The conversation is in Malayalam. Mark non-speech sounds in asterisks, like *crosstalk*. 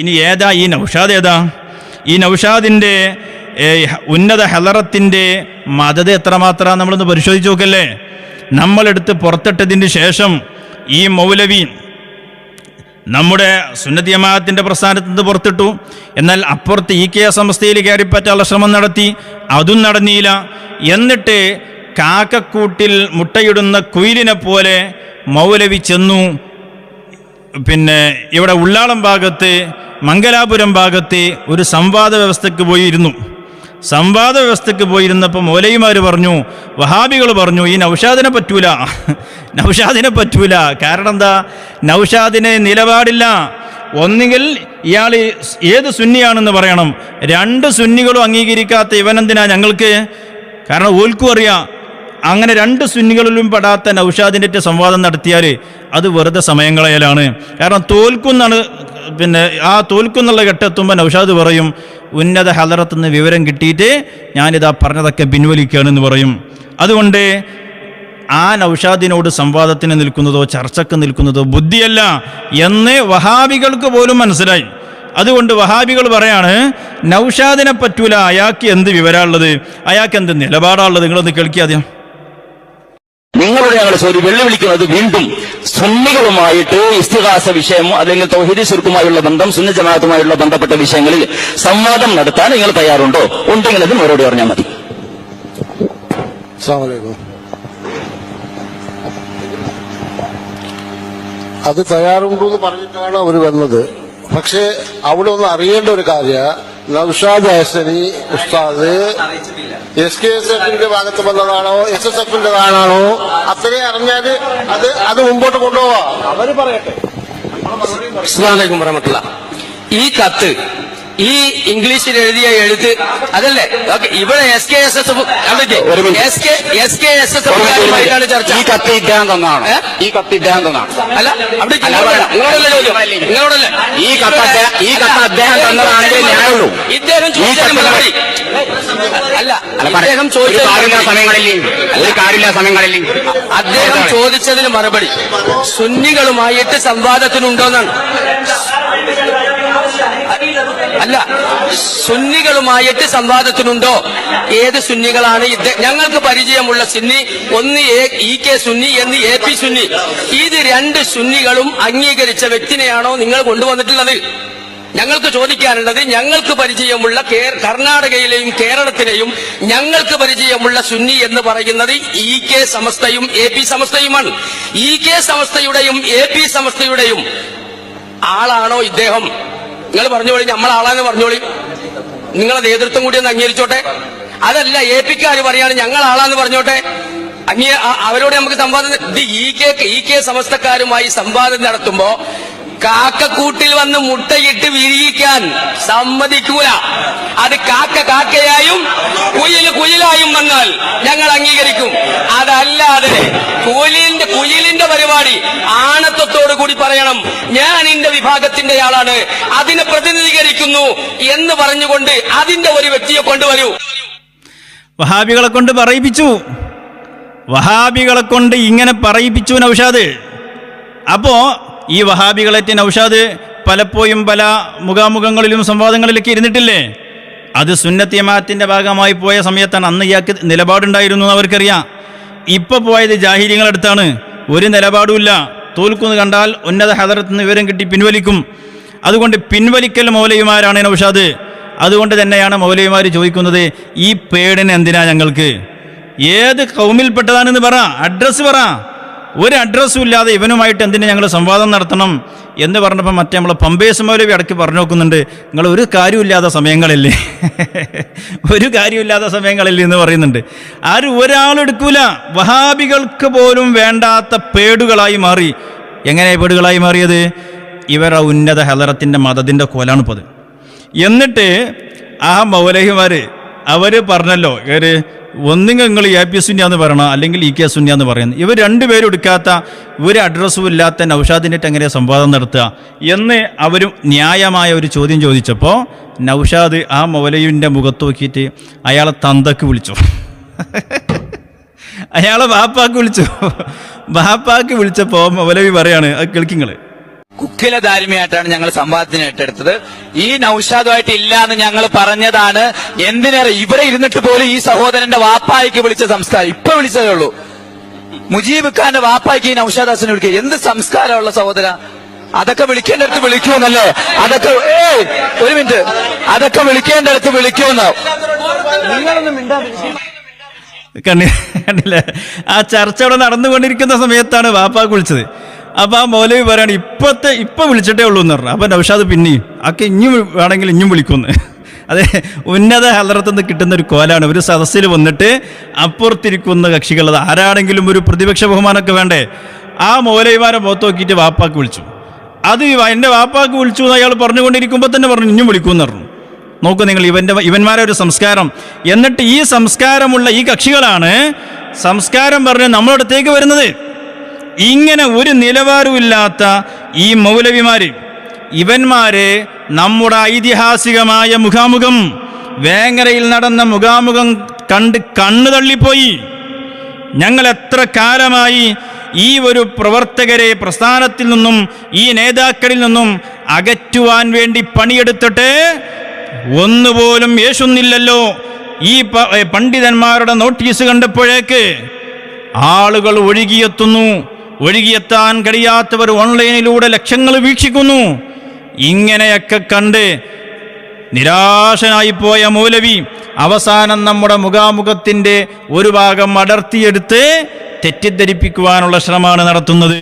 ഇനി ഏതാ ഈ നൗഷാദ് ഏതാ? ഈ നൗഷാദിന്റെ ഉന്നത ഹലറത്തിന്റെ മതത് എത്രമാത്രം നമ്മളൊന്ന് പരിശോധിച്ച് നോക്കല്ലേ? നമ്മളെടുത്ത് പുറത്തിട്ടതിന് ശേഷം ഈ മൗലവി നമ്മുടെ സുന്നതി ജമാഅത്തിന്റെ പ്രസ്ഥാനത്ത് നിന്ന് പുറത്തിട്ടു. എന്നാൽ അപ്പുറത്ത് ഇ കെ സംസ്ഥയിൽ കയറിപ്പറ്റാനുള്ള ശ്രമം നടത്തി. അതും നടന്നില്ല. എന്നിട്ട് കാക്കക്കൂട്ടിൽ മുട്ടയിടുന്ന കുയിലിനെ പോലെ മൗലവി ചെന്നു. പിന്നെ ഇവിടെ ഉള്ളാളം ഭാഗത്ത് മംഗലാപുരം ഭാഗത്ത് ഒരു സംവാദ വ്യവസ്ഥയ്ക്ക് പോയിരുന്നു. സംവാദ വ്യവസ്ഥയ്ക്ക് പോയിരുന്നപ്പോൾ മൗലൈമാർ പറഞ്ഞു വഹാബികൾ പറഞ്ഞു ഈ നൗഷാദിനെ പറ്റൂല. നൗഷാദിനെ പറ്റൂല. കാരണം എന്താ? നൗഷാദിന് നിലപാടില്ല. ഒന്നുകിൽ ഇയാൾ ഏത് സുന്നിയാണെന്ന് പറയണം. രണ്ട് സുന്നികളും അംഗീകരിക്കാത്ത ഇവനെന്തിനാ ഞങ്ങൾക്ക്? കാരണം ഓൽക്കും അറിയാം അങ്ങനെ രണ്ട് സുന്നികളിലും പെടാത്ത നൗഷാദിന്റെ സംവാദം നടത്തിയാൽ അത് വെറുതെ സമയങ്ങളയലാണ്. കാരണം തോൽക്കുന്നാണ് പിന്നെ ആ തോൽക്കുന്നുള്ള ഘട്ടെത്തുമ്പോൾ നൗഷാദ് പറയും ഉന്നത ഹലറത്ത് നിന്ന് വിവരം കിട്ടിയിട്ട് ഞാനിതാ പറഞ്ഞതൊക്കെ പിൻവലിക്കുകയാണെന്ന് പറയും. അതുകൊണ്ട് ആ നൗഷാദിനോട് സംവാദത്തിന് നിൽക്കുന്നതോ ചർച്ചക്ക് നിൽക്കുന്നതോ ബുദ്ധിയല്ല എന്ന് വഹാബികൾക്ക് പോലും മനസ്സിലായി. അതുകൊണ്ട് വഹാബികൾ പറയാണ് നൗഷാദിനെ പറ്റൂല അയാൾക്ക് എന്ത് വിവരമുള്ളത് അയാൾക്ക് എന്ത് നിലപാടാണുള്ളത് നിങ്ങളൊന്ന് കേൾക്കിയാദ്യം നിങ്ങളോട് ഞങ്ങൾ ചോദ്യം വെല്ലുവിളിക്കുന്നത് വീണ്ടും സുന്നികളുമായിട്ട് ഇസ്തിഹാസ വിഷയമോ അല്ലെങ്കിൽ തൗഹീദി ശുർക്കുമായുള്ള ബന്ധം സുന്ന ജമാഅത്തുമായുള്ള ബന്ധപ്പെട്ട വിഷയങ്ങളിൽ സംവാദം നടത്താൻ നിങ്ങൾ തയ്യാറുണ്ടോ? ഉണ്ടെങ്കിൽ അത് മറുപടി പറഞ്ഞാൽ മതി. അത് തയ്യാറുണ്ടോ എന്ന് പറഞ്ഞിട്ടാണ് അവർ വന്നത്. പക്ഷേ അവിടെ ഒന്ന് അറിയേണ്ട ഒരു കാര്യ നൌഷാദ് ഹസനി ഉസ്താദ് എസ് കെ എസ് എഫിന്റെ ഭാഗത്ത് വന്നതാണോ? എസ് എസ് എഫിന്റെ ആണാണോ അത്രയും അറിഞ്ഞാൽ അത് അത് മുമ്പോട്ട് കൊണ്ടുപോവാ. അവർ പറയട്ടെ. വറഹമത്തുള്ള. ഈ കത്ത് ഈ ഇംഗ്ലീഷിൽ എഴുതിയ എഴുത്ത് അതല്ലേ? ഓക്കെ ഇവിടെ S K S S. S K S K S S എഫുകാരുമായിട്ടാണ് ചർച്ച. ഈ കത്ത് ഇദ്ദേഹം തന്നാണ് ഈ കത്ത് ഇദ്ദേഹം തന്നാണ് അല്ല അവിടെ നിങ്ങളോടല്ല നിങ്ങളോടല്ലേ ചോദ്യം? നിങ്ങളോടല്ലേ ഈ കത്ത് ഈ കത്ത് അദ്ദേഹം തന്നതാണെങ്കിൽ ന്യായമുള്ളൂ. ഇദ്ദേഹം ഈ അല്ല ചോദിച്ച കാര്യമില്ല മറുപടി. സമയങ്ങളിൽ ഒരു കാര്യമില്ല സമയങ്ങളിൽ അദ്ദേഹം ചോദിച്ചതിന് മറുപടി. സുന്നികളുമായിട്ട് സംവാദത്തിനുണ്ടോന്നാണ്. അല്ല സുന്നികളുമായിട്ട് സംവാദത്തിനുണ്ടോ? ഏത് സുന്നികളാണ്? ഞങ്ങൾക്ക് പരിചയമുള്ള സുന്നി ഒന്ന് ഇ കെ സുന്നി എന്ന് എ പി സുന്നി. ഇത് രണ്ട് സുന്നികളും അംഗീകരിച്ച വ്യക്തിനെയാണോ നിങ്ങൾ കൊണ്ടുവന്നിട്ടുള്ളത്? ഞങ്ങൾക്ക് ചോദിക്കാനുള്ളത് ഞങ്ങൾക്ക് പരിചയമുള്ള കർണാടകയിലെയും കേരളത്തിലെയും ഞങ്ങൾക്ക് പരിചയമുള്ള സുന്നി എന്ന് പറയുന്നത് ഇ കെ സമസ്തയും എ പി സമസ്തയുമാണ്. ഇ കെ സമസ്തയുടെയും എ പി സമസ്തയുടെയും ആളാണോ ഇദ്ദേഹം? നിങ്ങൾ പറഞ്ഞോളി നമ്മൾ ആളാന്ന് പറഞ്ഞോളി. നിങ്ങളെ നേതൃത്വം കൂടി ഒന്ന് അംഗീകരിച്ചോട്ടെ. അതല്ല എ പിക്കാർ പറയാണ് ഞങ്ങൾ ആളാന്ന് പറഞ്ഞോട്ടെ. അങ്ങേ അവരോട് നമുക്ക് സംവാദം ഇത് ഇ കെ ഇ കെ സമസ്തക്കാരുമായി സംവാദം നടത്തുമ്പോ കാക്കക്കൂട്ടിൽ വന്ന് മുട്ടയിട്ട് വിരിയിക്കാൻ സമ്മതിക്കൂല. അത് കാക്ക കാക്കയായും കുയിൽ കുയിലായും വന്നാൽ ഞങ്ങൾ അംഗീകരിക്കും. അതല്ലാതെ കുയിലിന്റെ കുയിലിന്റെ പരിപാടി ആണത്വത്തോടു കൂടി പറയണം. ഞാൻ എന്റെ വിഭാഗത്തിന്റെ ആളാണ്. അതിനെ പ്രതിനിധീകരിക്കുന്നു എന്ന് പറഞ്ഞുകൊണ്ട് അതിന്റെ ഒരു വ്യക്തിയെ കൊണ്ടുവരൂ. വഹാബികളെ കൊണ്ട് പറയിപ്പിച്ചു. വഹാബികളെ കൊണ്ട് ഇങ്ങനെ പറയിപ്പിച്ചു നൌഷാദ്. അപ്പോൾ ഈ വഹാബികളേറ്റ് നൗഷാദ് പലപ്പോഴും പല മുഖാമുഖങ്ങളിലും സംവാദങ്ങളിലൊക്കെ ഇരുന്നിട്ടില്ലേ? അത് സുന്നത്ത് ജമാഅത്തിന്റെ ഭാഗമായി പോയ സമയത്താണ്. അന്ന് ഇയാൾക്ക് നിലപാടുണ്ടായിരുന്നു എന്ന് അവർക്കറിയാം. ഇപ്പൊ പോയത് ജാഹിര്യങ്ങളടുത്താണ് ഒരു നിലപാടുമില്ല. തോൽക്കുന്നു കണ്ടാൽ ഉന്നത ഹദറത്ത് നിന്ന് വിവരം കിട്ടി പിൻവലിക്കും. അതുകൊണ്ട് പിൻവലിക്കൽ മൗലയുമാരാണ് നൗഷാദ്. അതുകൊണ്ട് തന്നെയാണ് മൗലയുമാർ ചോദിക്കുന്നത് ഈ പേടിന് എന്തിനാ ഞങ്ങൾക്ക്? ഏത് കൗമിൽപ്പെട്ടതാണെന്ന് പറ അഡ്രസ്സ് പറ. ഒരു അഡ്രസ്സും ഇല്ലാതെ ഇവനുമായിട്ട് എന്തിനു ഞങ്ങൾ സംവാദം നടത്തണം എന്ന് പറഞ്ഞപ്പോൾ മറ്റേ നമ്മളെ പമ്പേസ് മൗലവി ഇടയ്ക്ക് പറഞ്ഞു നോക്കുന്നുണ്ട്. നിങ്ങൾ ഒരു കാര്യമില്ലാത്ത സമയങ്ങളില്ലേ? *laughs* ഒരു കാര്യമില്ലാത്ത സമയങ്ങളില്ലേ എന്ന് പറയുന്നുണ്ട്. ആരും ഒരാളെടുക്കൂല വഹാബികൾക്ക് പോലും വേണ്ടാത്ത പേടുകളായി മാറി. എങ്ങനെ പേടുകളായി മാറിയത്? ഇവരുടെ ഉന്നത ഹലറത്തിന്റെ മതത്തിന്റെ കൊലാണിപ്പത്. എന്നിട്ട് ആ മൗലഹിമാർ അവർ പറഞ്ഞല്ലോ ഇവർ ഒന്നുകിൽ നിങ്ങൾ എ പി സുന്യാന്ന് പറയണം അല്ലെങ്കിൽ ഇ കെ സുന്യാന്ന് പറയുന്നത് ഇവർ രണ്ടുപേരും എടുക്കാത്ത ഒരു അഡ്രസ്സും ഇല്ലാത്ത നൗഷാദിനിട്ട് എങ്ങനെ സംവാദം നടത്തുക? എന്ന് അവരും ന്യായമായ ഒരു ചോദ്യം ചോദിച്ചപ്പോൾ നൗഷാദ് ആ മൗലയുവിന്റെ മുഖത്ത് നോക്കിയിട്ട് അയാളെ തന്തക്ക് വിളിച്ചു. *laughs* അയാളെ ബാപ്പാക്ക് വിളിച്ചു. ബാപ്പാക്ക് വിളിച്ചപ്പോൾ മൗലവി പറയാണ് അത് കേൾക്കിങ്ങൾ കുക്കില ധാരിമയായിട്ടാണ് ഞങ്ങൾ സംവാദത്തിന് ഏറ്റെടുത്തത്. ഈ നൌഷാദുമായിട്ട് ഇല്ല എന്ന് ഞങ്ങൾ പറഞ്ഞതാണ്. എന്തിനേറെ ഇവിടെ ഇരുന്നിട്ട് പോലും ഈ സഹോദരന്റെ വാപ്പായിക്ക് വിളിച്ച സംസ്കാരം. ഇപ്പൊ വിളിച്ചതേ ഉള്ളൂ. മുജീബ് ഖാന്റെ വാപ്പായിക്ക് ഈ നൌഷാദാസിനെ വിളിക്കുക. എന്ത് സംസ്കാരമുള്ള സഹോദര? അതൊക്കെ വിളിക്കേണ്ടടുത്ത് വിളിക്കുമെന്നല്ലേ? അതൊക്കെ ഏയ് ഒരു മിനിറ്റ്. അതൊക്കെ വിളിക്കേണ്ടടുത്ത് വിളിക്കുമെന്നോ. കണ്ണി കണ്ടില്ലേ ആ ചർച്ച അവിടെ നടന്നുകൊണ്ടിരിക്കുന്ന സമയത്താണ് വാപ്പാക്ക് വിളിച്ചത്. അപ്പൊ ആ മൗലവി പറയാണ് ഇപ്പത്തെ ഇപ്പൊ വിളിച്ചിട്ടേ ഉള്ളൂ എന്ന് പറഞ്ഞു. അപ്പൊ നൗഷാദ് പിന്നെയും ഒക്കെ ഇനിയും വേണമെങ്കിൽ ഇനിയും വിളിക്കുന്നു *laughs* അതെ ഉന്നത ഹലറത്തുനിന്ന് കിട്ടുന്ന ഒരു കോലാണ്. ഒരു സദസ്സിൽ വന്നിട്ട് അപ്പുറത്തിരിക്കുന്ന കക്ഷികൾ അത് ആരാണെങ്കിലും ഒരു പ്രതിപക്ഷ ബഹുമാനമൊക്കെ വേണ്ടേ? ആ മൗലവിമാരെ മുഖത്ത് നോക്കിയിട്ട് വാപ്പാക്ക് വിളിച്ചു. അത് എന്റെ വാപ്പാക്ക് വിളിച്ചു എന്ന് അയാൾ പറഞ്ഞുകൊണ്ടിരിക്കുമ്പോൾ തന്നെ പറഞ്ഞു ഇനിയും വിളിക്കുമെന്ന് പറഞ്ഞു. നോക്കൂ നിങ്ങൾ ഇവന്റെ ഇവന്മാരെ ഒരു സംസ്കാരം. എന്നിട്ട് ഈ സംസ്കാരമുള്ള ഈ കക്ഷികളാണ് സംസ്കാരം പറഞ്ഞ് നമ്മളടുത്തേക്ക് വരുന്നത്. ഇങ്ങനെ ഒരു നിലവാരമില്ലാത്ത ഈ മൗലവിമാര് ഇവന്മാരെ നമ്മുടെ ഐതിഹാസികമായ മുഖാമുഖം വേങ്ങരയിൽ നടന്ന മുഖാമുഖം കണ്ട് കണ്ണു തള്ളിപ്പോയി. ഞങ്ങൾ എത്ര കാലമായി ഈ ഒരു പ്രവർത്തകരെ പ്രസ്ഥാനത്തിൽ നിന്നും ഈ നേതാക്കളിൽ നിന്നും അകറ്റുവാൻ വേണ്ടി പണിയെടുത്തിട്ട് ഒന്നുപോലും യേശുന്നില്ലല്ലോ ഈ പണ്ഡിതന്മാരുടെ നോട്ടീസ് കണ്ടപ്പോഴേക്ക് ആളുകൾ ഒഴുകിയെത്തുന്നു. ഒഴുകിയെത്താൻ കഴിയാത്തവർ ഓൺലൈനിലൂടെ ലക്ഷങ്ങൾ വീക്ഷിക്കുന്നു. ഇങ്ങനെയൊക്കെ കണ്ട് നിരാശനായിപ്പോയ മൗലവി അവസാനം നമ്മുടെ മുഖാമുഖത്തിന്റെ ഒരു ഭാഗം അടർത്തിയെടുത്ത് തെറ്റിദ്ധരിപ്പിക്കുവാനുള്ള ശ്രമമാണ് നടത്തുന്നത്.